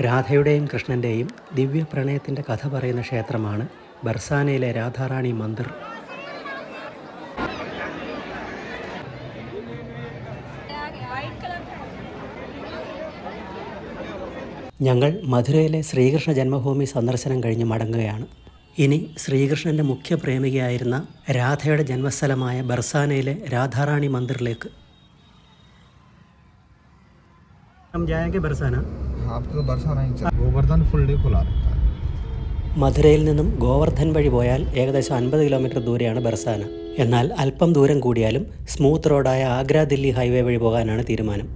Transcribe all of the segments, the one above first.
രാധയുടെയും കൃഷ്ണന്റെയും ദിവ്യ പ്രണയത്തിന്റെ കഥ പറയുന്ന ക്ഷേത്രമാണ് ബർസാനയിലെ രാധാറാണി മന്ദിർ. ഞങ്ങൾ മധുരയിലെ ശ്രീകൃഷ്ണ ജന്മഭൂമി സന്ദർശനം കഴിഞ്ഞ് മടങ്ങുകയാണ്. ഇനി ശ്രീകൃഷ്ണന്റെ മുഖ്യ പ്രേമികയായിരുന്ന രാധയുടെ ജന്മസ്ഥലമായ ബർസാനയിലെ രാധാറാണി മന്ദിറിലേക്ക് हम जाएंगे बरसाना आपको बरसाना ही चाहिए गोवर्धन फुल डे खुला रहता है മധുരയിൽ നിന്നും ഗോവർദ്ധൻ വഴി പോയാൽ ഏകദേശം അൻപത് കിലോമീറ്റർ ദൂരെയാണ് ബർസാന എന്നാൽ അല്പം ദൂരം കൂടിയാലും സ്മൂത്ത് റോഡായ ആഗ്ര ദില്ലി ഹൈവേ വഴി പോകാനാണ് തീരുമാനം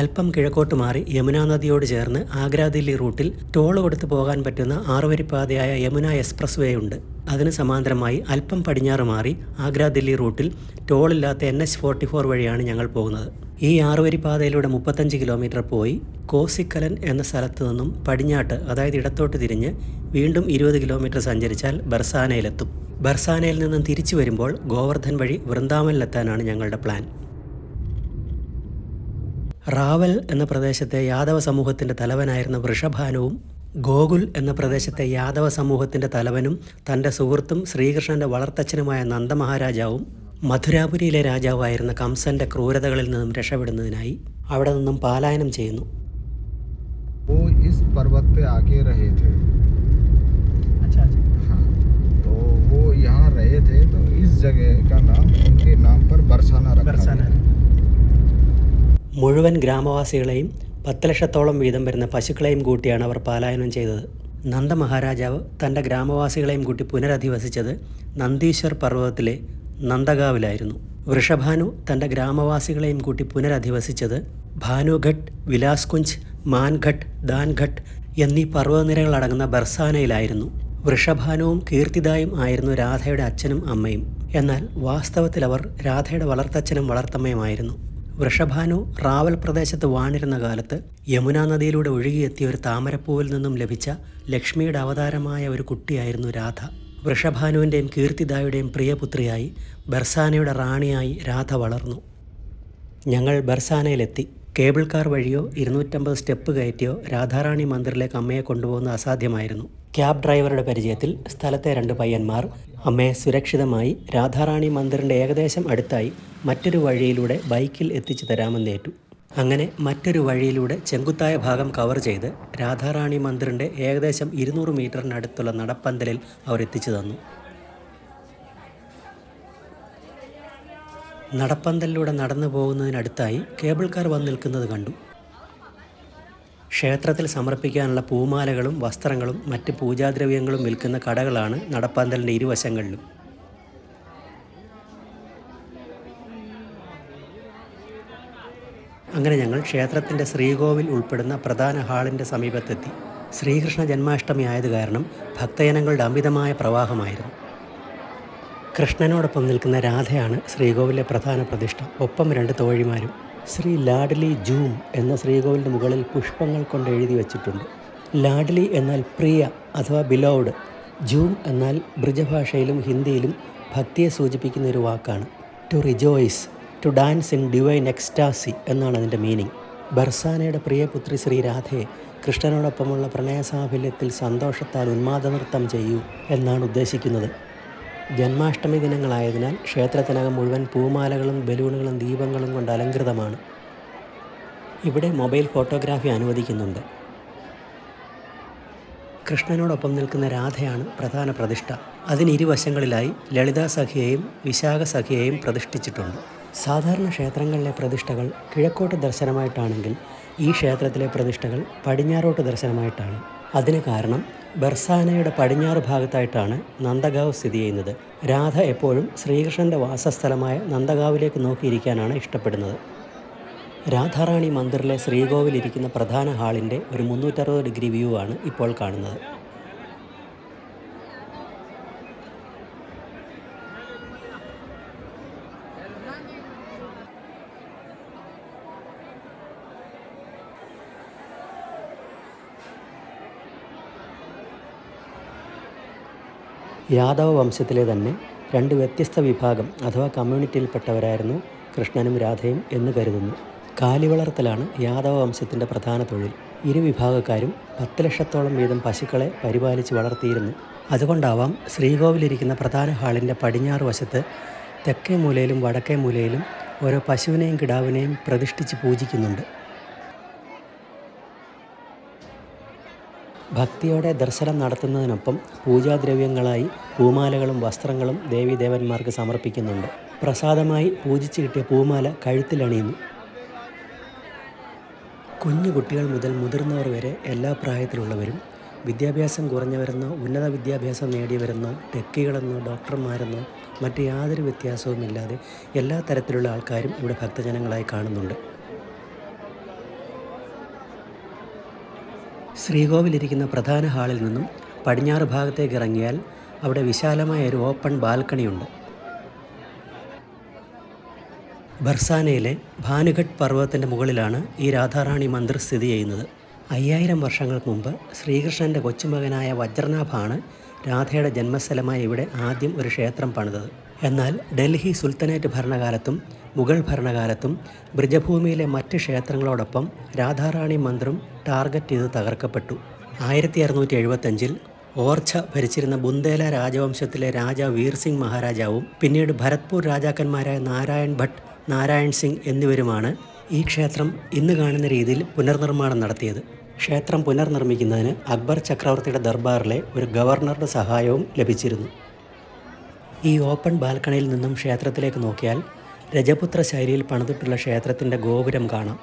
അല്പം കിഴക്കോട്ട് മാറി യമുന നദിയോട് ചേർന്ന് ആഗ്ര ദില്ലി റൂട്ടിൽ ടോൾ കൊടുത്തു പോകാൻ പറ്റുന്ന ആറുവരിപ്പാതയായ യമുന എക്സ്പ്രസ് വേ ഉണ്ട്. അതിന് സമാന്തരമായി അല്പം പടിഞ്ഞാറ് മാറി ആഗ്ര ദില്ലി റൂട്ടിൽ ടോളില്ലാത്ത എൻ എച്ച് ഫോർട്ടി ഫോർ വഴിയാണ് ഞങ്ങൾ പോകുന്നത്. ഈ ആറുവരിപ്പാതയിലൂടെ മുപ്പത്തഞ്ച് കിലോമീറ്റർ പോയി കോസിക്കലൻ എന്ന സ്ഥലത്ത് നിന്നും പടിഞ്ഞാട്ട് അതായത് ഇടത്തോട്ട് തിരിഞ്ഞ് വീണ്ടും ഇരുപത് കിലോമീറ്റർ സഞ്ചരിച്ചാൽ ബർസാനയിലെത്തും. ബർസാനയിൽ നിന്നും തിരിച്ചു വരുമ്പോൾ ഗോവർദ്ധൻ വഴി വൃന്ദാവനിലെത്താനാണ് ഞങ്ങളുടെ പ്ലാൻ. റാവൽ എന്ന പ്രദേശത്തെ യാദവ സമൂഹത്തിൻ്റെ തലവനായിരുന്ന വൃഷഭാനുവും ഗോകുൽ എന്ന പ്രദേശത്തെ യാദവ സമൂഹത്തിൻ്റെ തലവനും തൻ്റെ സുഹൃത്തും ശ്രീകൃഷ്ണൻ്റെ വളർത്തച്ഛനുമായ നന്ദമഹാരാജാവും മധുരാപുരിയിലെ രാജാവായിരുന്ന കംസന്റെ ക്രൂരതകളിൽ നിന്നും രക്ഷപ്പെടുന്നതിനായി അവിടെ നിന്നും പാലായനം ചെയ്യുന്നു वो इस पर्वत पे आके रहे थे हाँ तो वो यहाँ रहे थे तो इस जगह का नाम उनके नाम पर बरसाना रखा गया മുഴുവൻ ഗ്രാമവാസികളെയും പത്ത് ലക്ഷത്തോളം വീതം വരുന്ന പശുക്കളെയും കൂട്ടിയാണ് അവർ പാലായനം ചെയ്തത്. നന്ദമഹാരാജാവ് തന്റെ ഗ്രാമവാസികളെയും കൂട്ടി പുനരധിവസിച്ചത് നന്ദീശ്വർ പർവതത്തിലെ നന്ദഗാവിലായിരുന്നു. വൃഷഭാനു തന്റെ ഗ്രാമവാസികളെയും കൂട്ടി പുനരധിവസിച്ചത് ഭാനുഘട്ട് വിലാസ്കുഞ്ച് മാൻഘട്ട് ദാൻഘട്ട് എന്നീ പർവതനിരകളടങ്ങുന്ന ബർസാനയിലായിരുന്നു. വൃഷഭാനുവും കീർത്തിദായും ആയിരുന്നു രാധയുടെ അച്ഛനും അമ്മയും. എന്നാൽ വാസ്തവത്തിൽ അവർ രാധയുടെ വളർത്തച്ഛനും വളർത്തമ്മയുമായിരുന്നു. വൃഷഭാനു റാവൽ പ്രദേശത്ത് വാണിരുന്ന കാലത്ത് യമുനാ നദിയിലൂടെ ഒഴുകിയെത്തിയ ഒരു താമരപ്പൂവിൽ നിന്നും ലഭിച്ച ലക്ഷ്മിയുടെ അവതാരമായ ഒരു കുട്ടിയായിരുന്നു രാധ. വൃഷഭാനുവിന്റെയും കീർത്തിദായുടെയും പ്രിയപുത്രിയായി ബർസാനയുടെ റാണിയായി രാധ വളർന്നു. ഞങ്ങൾ ബർസാനയിലെത്തി. കേബിൾ കാർ വഴിയോ ഇരുന്നൂറ്റമ്പത് സ്റ്റെപ്പ് കയറ്റിയോ രാധാറാണി മന്ദിറിലേക്ക് അമ്മയെ കൊണ്ടുപോകുന്ന അസാധ്യമായിരുന്നു. ക്യാബ് ഡ്രൈവറുടെ പരിചയത്തിൽ സ്ഥലത്തെ രണ്ട് പയ്യന്മാർ അമ്മയെ സുരക്ഷിതമായി രാധാറാണി മന്ദിറിന്റെ ഏകദേശം അടുത്തായി മറ്റൊരു വഴിയിലൂടെ ബൈക്കിൽ എത്തിച്ചു തരാമെന്നേറ്റു അങ്ങനെ മറ്റൊരു വഴിയിലൂടെ ചെങ്കുത്തായ ഭാഗം കവർ ചെയ്ത് രാധാറാണി മന്ദിറിന്റെ ഏകദേശം ഇരുന്നൂറ് മീറ്ററിനടുത്തുള്ള നടപ്പന്തലിൽ അവർ എത്തിച്ചു തന്നു. നടപ്പന്തലിലൂടെ നടന്നു പോകുന്നതിനടുത്തായി കേബിൾ കാർ വന്ന് നിൽക്കുന്നത് കണ്ടു. ക്ഷേത്രത്തിൽ സമർപ്പിക്കാനുള്ള പൂമാലകളും വസ്ത്രങ്ങളും മറ്റ് പൂജാദ്രവ്യങ്ങളും വിൽക്കുന്ന കടകളാണ് നടപ്പന്തലിന്റെ ഇരുവശങ്ങളിലും. അങ്ങനെ ഞങ്ങൾ ക്ഷേത്രത്തിന്റെ ശ്രീകോവിൽ ഉൾപ്പെടുന്ന പ്രധാന ഹാളിന്റെ സമീപത്തെത്തി. ശ്രീകൃഷ്ണ ജന്മാഷ്ടമി ആയത് കാരണം ഭക്തജനങ്ങളുടെ അമിതമായ പ്രവാഹമായിരുന്നു. കൃഷ്ണനോടൊപ്പം നിൽക്കുന്ന രാധയാണ് ശ്രീകോവിലെ പ്രധാന പ്രതിഷ്ഠ. ഒപ്പം രണ്ട് തോഴിമാരും ശ്രീ ലാഡ്ലി ജൂം എന്ന ശ്രീകോവിലിന്റെ മുകളിൽ പുഷ്പങ്ങൾ കൊണ്ട് എഴുതി വച്ചിട്ടുണ്ട്. ലാഡ്ലി എന്നാൽ പ്രിയ അഥവാ ബിലോഡ് ജൂം എന്നാൽ ബ്രിജഭാഷയിലും ഹിന്ദിയിലും ഭക്തിയെ സൂചിപ്പിക്കുന്ന ഒരു വാക്കാണ്. To rejoice to dance in divine ecstasy എന്നാണ് അതിന്റെ മീനിങ് ബർസാനയുടെ പ്രിയപുത്രി ശ്രീ രാധയെ കൃഷ്ണനോടൊപ്പമുള്ള പ്രണയസാഫല്യത്തിൽ സന്തോഷത്താൽ ഉന്മാദ നൃത്തം ചെയ്യൂ എന്നാണ് ഉദ്ദേശിക്കുന്നത്. ജന്മാഷ്ടമി ദിനങ്ങളായതിനാൽ ക്ഷേത്രത്തിനകം മുഴുവൻ പൂമാലകളും ബലൂണുകളും ദീപങ്ങളും കൊണ്ട് അലങ്കൃതമാണ് ഇവിടെ മൊബൈൽ ഫോട്ടോഗ്രാഫി അനുവദിക്കുന്നുണ്ട്. കൃഷ്ണനോടൊപ്പം നിൽക്കുന്ന രാധയാണ് പ്രധാന പ്രതിഷ്ഠ. അതിന് ഇരുവശങ്ങളിലായി ലളിതാ സഖിയെയും വിശാഖ സഖിയെയും പ്രതിഷ്ഠിച്ചിട്ടുണ്ട്. സാധാരണ ക്ഷേത്രങ്ങളിലെ പ്രതിഷ്ഠകൾ കിഴക്കോട്ട് ദർശനമായിട്ടാണെങ്കിൽ ഈ ക്ഷേത്രത്തിലെ പ്രതിഷ്ഠകൾ പടിഞ്ഞാറോട്ട് ദർശനമായിട്ടാണ്. അതിന് കാരണം ബർസാനയുടെ പടിഞ്ഞാറ് ഭാഗത്തായിട്ടാണ് നന്ദഗാവ് സ്ഥിതി ചെയ്യുന്നത്. രാധ എപ്പോഴും ശ്രീകൃഷ്ണന്റെ വാസസ്ഥലമായ നന്ദഗാവിലേക്ക് നോക്കിയിരിക്കാനാണ് ഇഷ്ടപ്പെടുന്നത്. രാധാറാണി മന്ദിറിലെ ശ്രീകോവിൽ ഇരിക്കുന്ന പ്രധാന ഹാളിന്റെ ഒരു മുന്നൂറ്ററുപത് ഡിഗ്രി വ്യൂ ആണ് ഇപ്പോൾ കാണുന്നത്. യാദവ വംശത്തിലെ തന്നെ രണ്ട് വ്യത്യസ്ത വിഭാഗം അഥവാ കമ്മ്യൂണിറ്റിയിൽപ്പെട്ടവരായിരുന്നു കൃഷ്ണനും രാധയും എന്ന് കരുതുന്നു. കാലിവളർത്തലാണ് യാദവ വംശത്തിന്റെ പ്രധാന തൊഴിൽ. ഇരു വിഭാഗക്കാരും പത്ത് ലക്ഷത്തോളം വീതം പശുക്കളെ പരിപാലിച്ച് വളർത്തിയിരുന്നു. അതുകൊണ്ടാവാം ശ്രീകോവിലിരിക്കുന്ന പ്രധാന ഹാളിന്റെ പടിഞ്ഞാറ് വശത്ത് തെക്കേ മൂലയിലും വടക്കേ മൂലയിലും ഓരോ പശുവിനെയും കിടാവിനെയും പ്രതിഷ്ഠിച്ച് പൂജിക്കുന്നുണ്ട്. ഭക്തിയോടെ ദർശനം നടത്തുന്നതിനൊപ്പം പൂജാദ്രവ്യങ്ങളായി പൂമാലകളും വസ്ത്രങ്ങളും ദേവീദേവന്മാർക്ക് സമർപ്പിക്കുന്നുണ്ട്. പ്രസാദമായി പൂജിച്ചു കിട്ടിയ പൂമാല കഴുത്തിലണിയുന്നു. കുഞ്ഞു കുട്ടികൾ മുതൽ മുതിർന്നവർ വരെ എല്ലാ പ്രായത്തിലുള്ളവരും വിദ്യാഭ്യാസം കുറഞ്ഞവരെന്നോ ഉന്നത വിദ്യാഭ്യാസം നേടിയവരെന്നോ ടെക്കികളെന്നോ ഡോക്ടർമാരെന്നോ മറ്റ് യാതൊരു വ്യത്യാസവുമില്ലാതെ എല്ലാ തരത്തിലുള്ള ആൾക്കാരും ഇവിടെ ഭക്തജനങ്ങളായി കാണുന്നുണ്ട്. ശ്രീകോവിലിരിക്കുന്ന പ്രധാന ഹാളിൽ നിന്നും പടിഞ്ഞാറ് ഭാഗത്തേക്ക് ഇറങ്ങിയാൽ അവിടെ വിശാലമായ ഒരു ഓപ്പൺ ബാൽക്കണിയുണ്ട് ബർസാനയിലെ ഭാനുഘട്ട് പർവതത്തിന്റെ മുകളിലാണ് ഈ രാധാറാണി മന്ദിർ സ്ഥിതി ചെയ്യുന്നത്. അയ്യായിരം വർഷങ്ങൾക്ക് മുമ്പ് ശ്രീകൃഷ്ണന്റെ കൊച്ചുമകനായ വജ്രനാഭാണ് രാധയുടെ ജന്മസ്ഥലമായ ഇവിടെ ആദ്യം ഒരു ക്ഷേത്രം പണിതത്. എന്നാൽ ഡൽഹി സുൽത്തനേറ്റ് ഭരണകാലത്തും മുഗൾ ഭരണകാലത്തും ബ്രജഭൂമിയിലെ മറ്റ് ക്ഷേത്രങ്ങളോടൊപ്പം രാധാറാണി മന്ത്രം ടാർഗറ്റ് ചെയ്ത് തകർക്കപ്പെട്ടു. ആയിരത്തി അറുന്നൂറ്റി എഴുപത്തഞ്ചിൽ ഓർച്ച ഭരിച്ചിരുന്ന ബുന്ദേല രാജവംശത്തിലെ രാജ വീർ സിംഗ് മഹാരാജാവും പിന്നീട് ഭരത്പൂർ രാജാക്കന്മാരായ നാരായൺ ഭട്ട് നാരായൺ സിംഗ് എന്നിവരുമാണ് ഈ ക്ഷേത്രം ഇന്ന് കാണുന്ന രീതിയിൽ പുനർനിർമ്മാണം നടത്തിയത്. ക്ഷേത്രം പുനർനിർമ്മിക്കുന്നതിന് അക്ബർ ചക്രവർത്തിയുടെ ദർബാറിലെ ഒരു ഗവർണറുടെ സഹായവും ലഭിച്ചിരുന്നു. ഈ ഓപ്പൺ ബാൽക്കണിയിൽ നിന്നും ക്ഷേത്രത്തിലേക്ക് നോക്കിയാൽ രജപുത്ര ശൈലിയിൽ പണിതിട്ടുള്ള ക്ഷേത്രത്തിന്റെ ഗോപുരം കാണാം.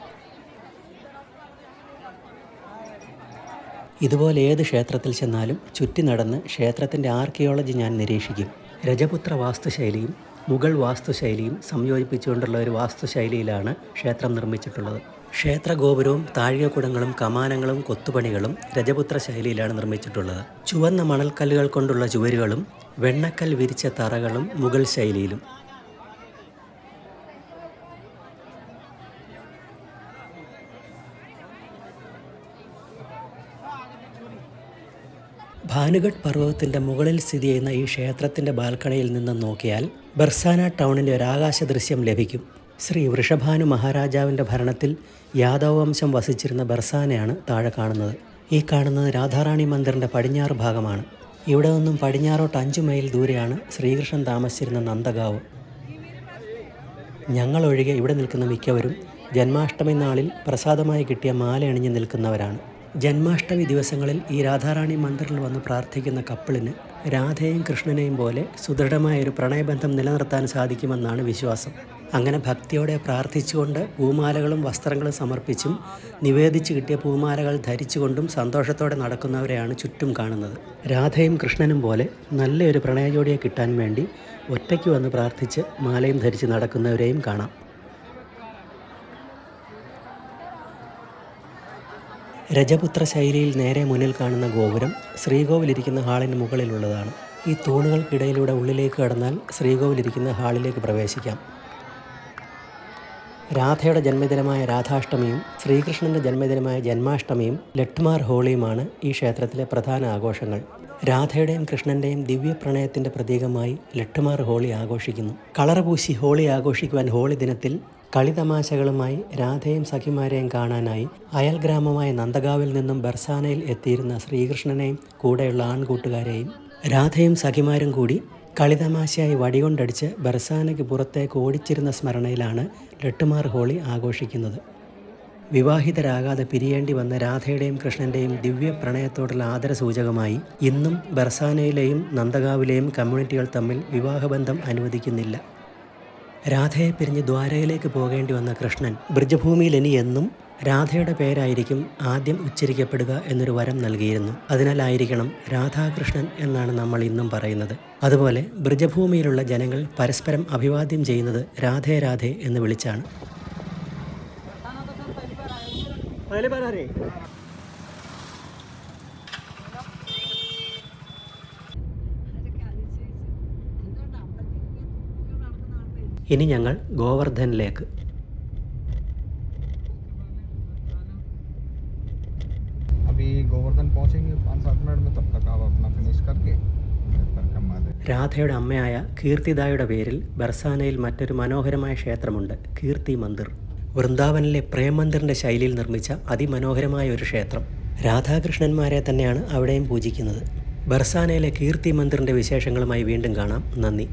ഇതുപോലെ ഏത് ക്ഷേത്രത്തിൽ ചെന്നാലും ചുറ്റി നടന്ന് ക്ഷേത്രത്തിന്റെ ആർക്കിയോളജി ഞാൻ നിരീക്ഷിക്കും. രജപുത്ര വാസ്തുശൈലിയും മുഗൾ വാസ്തുശൈലിയും സംയോജിപ്പിച്ചുകൊണ്ടുള്ള ഒരു വാസ്തുശൈലിയിലാണ് ക്ഷേത്രം നിർമ്മിച്ചിട്ടുള്ളത്. ക്ഷേത്ര ഗോപുരവും താഴികക്കുടങ്ങളും കമാനങ്ങളും കൊത്തുപണികളും രജപുത്ര ശൈലിയിലാണ് നിർമ്മിച്ചിട്ടുള്ളത്. ചുവന്ന മണൽക്കല്ലുകൾ കൊണ്ടുള്ള ചുവരുകളും വെണ്ണക്കൽ വിരിച്ച തറകളും മുഗൾ ശൈലിയിലും. ഭാനുഗഡ് പർവതത്തിന്റെ മുകളിൽ സ്ഥിതി ചെയ്യുന്ന ഈ ക്ഷേത്രത്തിന്റെ ബാൽക്കണിയിൽ നിന്ന് നോക്കിയാൽ ബർസാന ടൗണിന്റെ ഒരു ആകാശ ദൃശ്യം ലഭിക്കും. ശ്രീ വൃഷഭാനു മഹാരാജാവിന്റെ ഭരണത്തിൽ യാദവ വംശം വസിച്ചിരുന്ന ബർസാനയാണ് താഴെ കാണുന്നത്. ഈ കാണുന്നത് രാധാറാണി മന്ദിറിന്റെ പടിഞ്ഞാറ് ഭാഗമാണ്. ഇവിടെ നിന്നും പടിഞ്ഞാറോട്ട് അഞ്ചു മൈൽ ദൂരെയാണ് ശ്രീകൃഷ്ണൻ താമസിച്ചിരുന്ന നന്ദഗാവ്. ഞങ്ങളൊഴികെ ഇവിടെ നിൽക്കുന്ന മിക്കവരും ജന്മാഷ്ടമി നാളിൽ പ്രസാദമായി കിട്ടിയ മാല അണിഞ്ഞ് നിൽക്കുന്നവരാണ്. ജന്മാഷ്ടമി ദിവസങ്ങളിൽ ഈ രാധാറാണി മന്ദിറിൽ വന്ന് പ്രാർത്ഥിക്കുന്ന കപ്പിളിന് രാധയും കൃഷ്ണനെയും പോലെ സുദൃഢമായ ഒരു പ്രണയബന്ധം നിലനിർത്താൻ സാധിക്കുമെന്നാണ് വിശ്വാസം. അങ്ങനെ ഭക്തിയോടെ പ്രാർത്ഥിച്ചുകൊണ്ട് പൂമാലകളും വസ്ത്രങ്ങളും സമർപ്പിച്ചും നിവേദിച്ച് കിട്ടിയ പൂമാലകൾ ധരിച്ചുകൊണ്ടും സന്തോഷത്തോടെ നടക്കുന്നവരെയാണ് ചുറ്റും കാണുന്നത്. രാധയും കൃഷ്ണനും പോലെ നല്ലൊരു പ്രണയജോഡിയെ കിട്ടാൻ വേണ്ടി ഒറ്റയ്ക്ക് വന്ന് പ്രാർത്ഥിച്ച് മാലയും ധരിച്ച് നടക്കുന്നവരെയും കാണാം. രജപുത്ര ശൈലിയിൽ നേരെ മുന്നിൽ കാണുന്ന ഗോപുരം ശ്രീകോവിലിരിക്കുന്ന ഹാളിന് മുകളിലുള്ളതാണ്. ഈ തൂണുകൾക്കിടയിലൂടെ ഉള്ളിലേക്ക് കടന്നാൽ ശ്രീകോവിലിരിക്കുന്ന ഹാളിലേക്ക് പ്രവേശിക്കാം. രാധയുടെ ജന്മദിനമായ രാധാഷ്ടമിയും ശ്രീകൃഷ്ണന്റെ ജന്മദിനമായ ജന്മാഷ്ടമിയും ലട്ട്മാർ ഹോളിയുമാണ് ഈ ക്ഷേത്രത്തിലെ പ്രധാന ആഘോഷങ്ങൾ. രാധയുടെയും കൃഷ്ണന്റെയും ദിവ്യപ്രണയത്തിന്റെ പ്രതീകമായി ലട്ട്മാർ ഹോളി ആഘോഷിക്കുന്നു. കളറുപൂശി പൂശി ഹോളി ആഘോഷിക്കുവാൻ ഹോളി ദിനത്തിൽ കളിതമാശകളുമായി രാധയും സഖിമാരെയും കാണാനായി അയൽ ഗ്രാമമായ നന്ദഗാവിൽ നിന്നും ബർസാനയിൽ എത്തിയിരുന്ന ശ്രീകൃഷ്ണനെയും കൂടെയുള്ള ആൺകൂട്ടുകാരെയും രാധയും സഖിമാരും കൂടി കളിതമാശയായി വടികൊണ്ടടിച്ച് ബർസാനയ്ക്ക് പുറത്തേക്ക് ഓടിച്ചിരുന്ന സ്മരണയിലാണ് ലട്ടുമാർ ഹോളി ആഘോഷിക്കുന്നത്. വിവാഹിതരാകാതെ പിരിയേണ്ടി വന്ന രാധയുടെയും കൃഷ്ണന്റെയും ദിവ്യ പ്രണയത്തോടുള്ള ആദരസൂചകമായി ഇന്നും ബർസാനയിലെയും നന്ദഗാവിലെയും കമ്മ്യൂണിറ്റികൾ തമ്മിൽ വിവാഹബന്ധം അനുവദിക്കുന്നില്ല. രാധയെ പിരിഞ്ഞ് ദ്വാരകയിലേക്ക് പോകേണ്ടി വന്ന കൃഷ്ണൻ ബ്രജഭൂമിയിൽ ഇനി എന്നും രാധയുടെ പേരായിരിക്കും ആദ്യം ഉച്ചരിക്കപ്പെടുക എന്നൊരു വരം നൽകിയിരുന്നു. അതിനാലായിരിക്കണം രാധാകൃഷ്ണൻ എന്നാണ് നമ്മൾ ഇന്നും പറയുന്നത്. അതുപോലെ ബ്രജഭൂമിയിലുള്ള ജനങ്ങൾ പരസ്പരം അഭിവാദ്യം ചെയ്യുന്നത് രാധേ രാധേ എന്ന് വിളിച്ചാണ്. ഇനി ഞങ്ങൾ ഗോവർദ്ധനിലേക്ക്. രാധയുടെ അമ്മയായ കീർത്തിദായുടെ പേരിൽ ബർസാനയിൽ മറ്റൊരു മനോഹരമായ ക്ഷേത്രമുണ്ട് കീർത്തി മന്ദിർ. വൃന്ദാവനിലെ പ്രേമന്ദിറിന്റെ ശൈലിയിൽ നിർമ്മിച്ച അതിമനോഹരമായ ഒരു ക്ഷേത്രം. രാധാകൃഷ്ണന്മാരെ തന്നെയാണ് അവിടെയും പൂജിക്കുന്നത്. ബർസാനയിലെ കീർത്തി മന്ദിറിന്റെ വിശേഷങ്ങളുമായി വീണ്ടും കാണാം. നന്ദി.